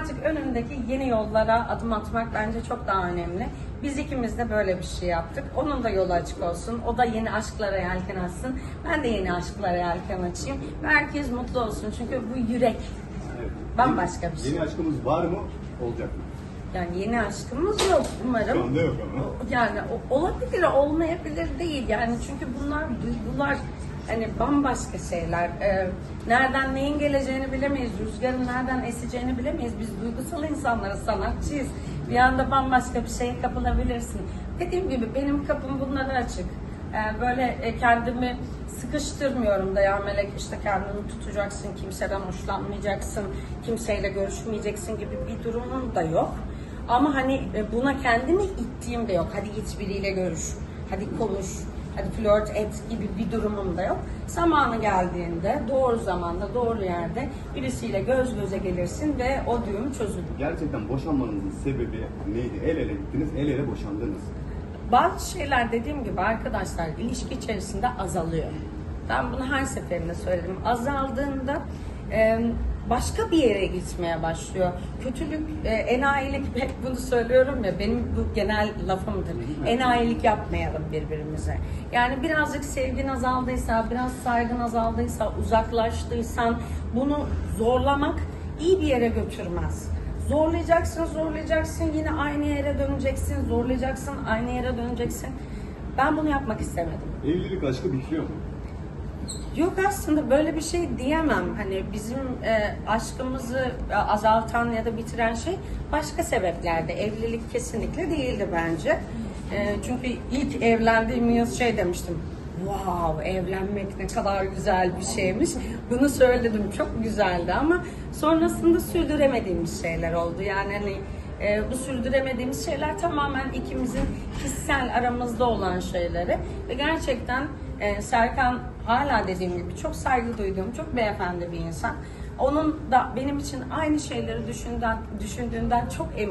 artık önümdeki yeni yollara adım atmak bence çok daha önemli. Biz ikimiz de böyle bir şey yaptık. Onun da yolu açık olsun. O da yeni aşklara yelken açsın. Ben de yeni aşklara yelken açayım. Ve herkes mutlu olsun. Çünkü bu yürek. Evet. Bambaşka bir şey. Yeni aşkımız var mı? Olacak mı? Yani yeni aşkımız yok umarım. Şu anda yok ama. Yani o- olabilir, olmayabilir değil. Yani çünkü bunlar duygular hani bambaşka şeyler. Ee, nereden neyin geleceğini bilemeyiz. Rüzgarın nereden eseceğini bilemeyiz. Biz duygusal insanlarız, sanatçıyız. Bir anda bambaşka bir şeye kapılabilirsin. Dediğim gibi benim kapım bunlara açık. Ee, böyle e, kendimi sıkıştırmıyorum da ya Melek işte kendini tutacaksın, kimseden hoşlanmayacaksın, kimseyle görüşmeyeceksin gibi bir durumum da yok. Ama hani e, buna kendimi ittiğim de yok. Hadi git biriyle görüş, hadi konuş, hadi flört et gibi bir durumum da yok. Zamanı geldiğinde, doğru zamanda, doğru yerde birisiyle göz göze gelirsin ve o düğüm çözülür. Gerçekten boşanmanızın sebebi neydi? El ele gittiniz, el ele boşandınız. Bazı şeyler dediğim gibi arkadaşlar ilişki içerisinde azalıyor. Ben bunu her seferinde söyledim. Azaldığında e, başka bir yere gitmeye başlıyor. Kötülük, e, enayilik hep bunu söylüyorum ya benim bu genel lafımdır. Enayilik yapmayalım birbirimize. Yani birazcık sevgin azaldıysa, biraz saygın azaldıysa, uzaklaştıysan bunu zorlamak iyi bir yere götürmez. Zorlayacaksın, zorlayacaksın, yine aynı yere döneceksin, zorlayacaksın, aynı yere döneceksin. Ben bunu yapmak istemedim. Evlilik aşkı bitiyor mu? Yok aslında böyle bir şey diyemem. Hani bizim e, aşkımızı e, azaltan ya da bitiren şey başka sebeplerde. Evlilik kesinlikle değildi bence. E, çünkü ilk evlendiğim yıl şey demiştim. Wow evlenmek ne kadar güzel bir şeymiş. Bunu söyledim çok güzeldi ama sonrasında sürdüremediğimiz şeyler oldu. Yani hani e, bu sürdüremediğimiz şeyler tamamen ikimizin kişisel aramızda olan şeyleri ve gerçekten e, Serkan hala dediğim gibi çok saygı duyduğum, çok beyefendi bir insan. Onun da benim için aynı şeyleri düşündüğünden, düşündüğünden çok eminim.